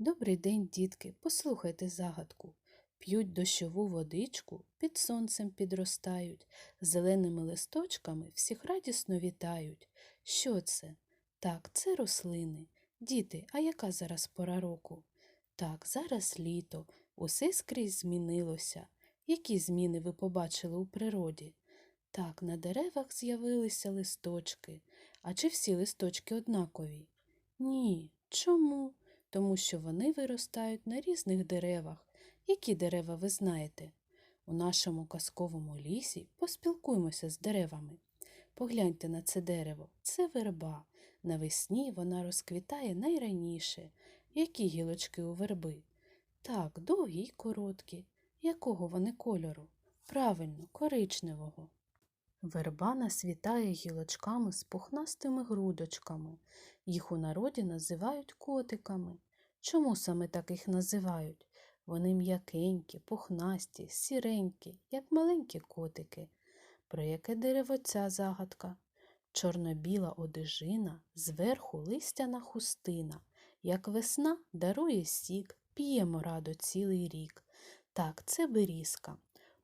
Добрий день, дітки, послухайте загадку. П'ють дощову водичку, під сонцем підростають, зеленими листочками всіх радісно вітають. Що це? Так, це рослини. Діти, а яка зараз пора року? Так, зараз літо, усе скрізь змінилося. Які зміни ви побачили у природі? Так, на деревах з'явилися листочки. А чи всі листочки однакові? Ні. Чому? Тому що вони виростають на різних деревах. Які дерева ви знаєте? У нашому казковому лісі поспілкуємося з деревами. Погляньте на це дерево. Це верба. Навесні вона розквітає найраніше. Які гілочки у верби? Так, довгі й короткі. Якого вони кольору? Правильно, коричневого. Верба насвітає гілочками з пухнастими грудочками. Їх у народі називають котиками. Чому саме так їх називають? Вони м'якенькі, пухнасті, сіренькі, як маленькі котики. Про яке дерево ця загадка? Чорно-біла одежина, зверху листяна хустина. Як весна дарує сік, п'ємо радо цілий рік. Так, це берізка.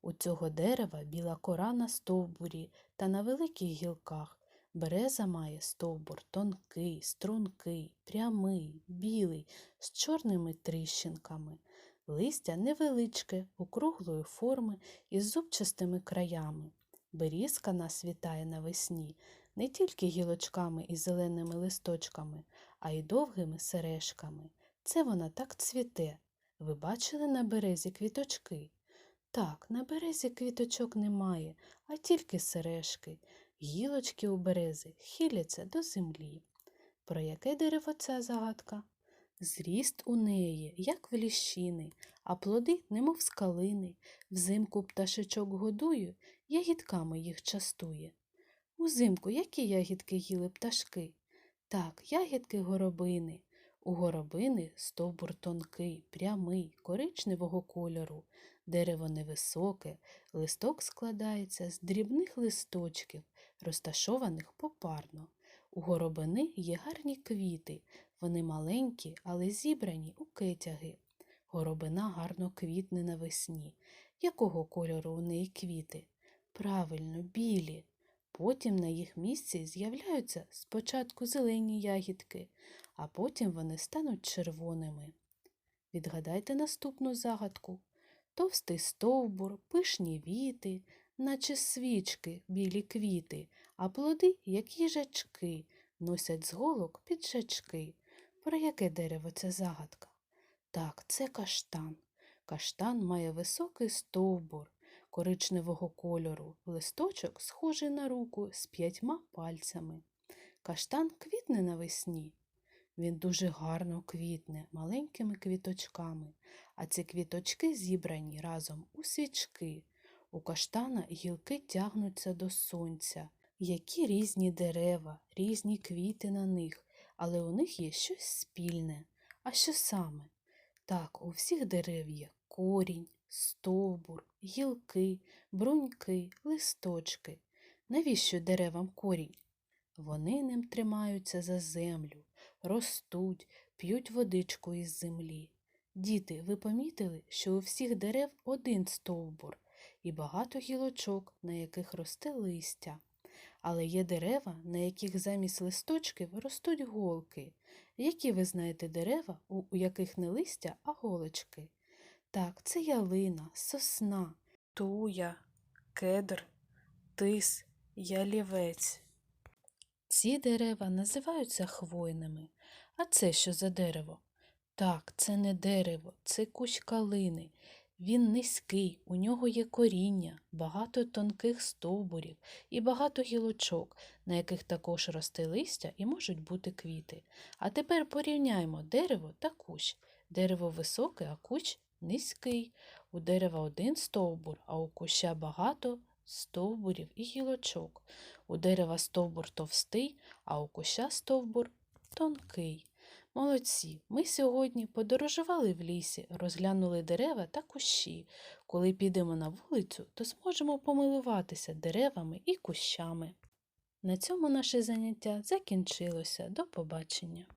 У цього дерева біла кора на стовбурі та на великих гілках. Береза має стовбур тонкий, стрункий, прямий, білий, з чорними тріщинками. Листя невеличке, округлої форми із зубчастими краями. Берізка нас вітає навесні не тільки гілочками і зеленими листочками, а й довгими сережками. Це вона так цвіте. Ви бачили на березі квіточки? Так, на березі квіточок немає, а тільки сережки. Гілочки у берези хиляться до землі. Про яке дерево ця загадка? Зріст у неї, як в ліщини, а плоди, немов з калини. Взимку пташечок годую, ягідками їх частує. Узимку які ягідки їли пташки? Так, ягідки горобини. У горобини стовбур тонкий, прямий, коричневого кольору. Дерево невисоке, листок складається з дрібних листочків, розташованих попарно. У горобини є гарні квіти, вони маленькі, але зібрані у кетяги. Горобина гарно квітне навесні. Якого кольору у неї квіти? Правильно, білі. Потім на їх місці з'являються спочатку зелені ягідки, а потім вони стануть червоними. Відгадайте наступну загадку. Товстий стовбур, пишні віти, наче свічки, білі квіти, а плоди, як їжачки, носять з голок піджачки. Про яке дерево ця загадка? Так, це каштан. Каштан має високий стовбур коричневого кольору, листочок схожий на руку з п'ятьма пальцями. Каштан квітне навесні. Він дуже гарно квітне маленькими квіточками, а ці квіточки зібрані разом у свічки. У каштана гілки тягнуться до сонця. Які різні дерева, різні квіти на них, але у них є щось спільне. А що саме? Так, у всіх дерев є корінь, стовбур, гілки, бруньки, листочки. Навіщо деревам корінь? Вони ним тримаються за землю, ростуть, п'ють водичку із землі. Діти, ви помітили, що у всіх дерев один стовбур і багато гілочок, на яких росте листя. Але є дерева, на яких замість листочків ростуть голки. Які ви знаєте дерева, у яких не листя, а голочки? Так, це ялина, сосна, туя, кедр, тис, ялівець. Ці дерева називаються хвойними. А це що за дерево? Так, це не дерево, це кущ калини. Він низький, у нього є коріння, багато тонких стовбурів і багато гілочок, на яких також росте листя і можуть бути квіти. А тепер порівняємо дерево та кущ. Дерево високе, а кущ низький. У дерева один стовбур, а у куща багато стовбурів і гілочок. У дерева стовбур товстий, а у куща стовбур тонкий. Молодці, ми сьогодні подорожували в лісі, розглянули дерева та кущі. Коли підемо на вулицю, то зможемо помилуватися деревами і кущами. На цьому наше заняття закінчилося. До побачення.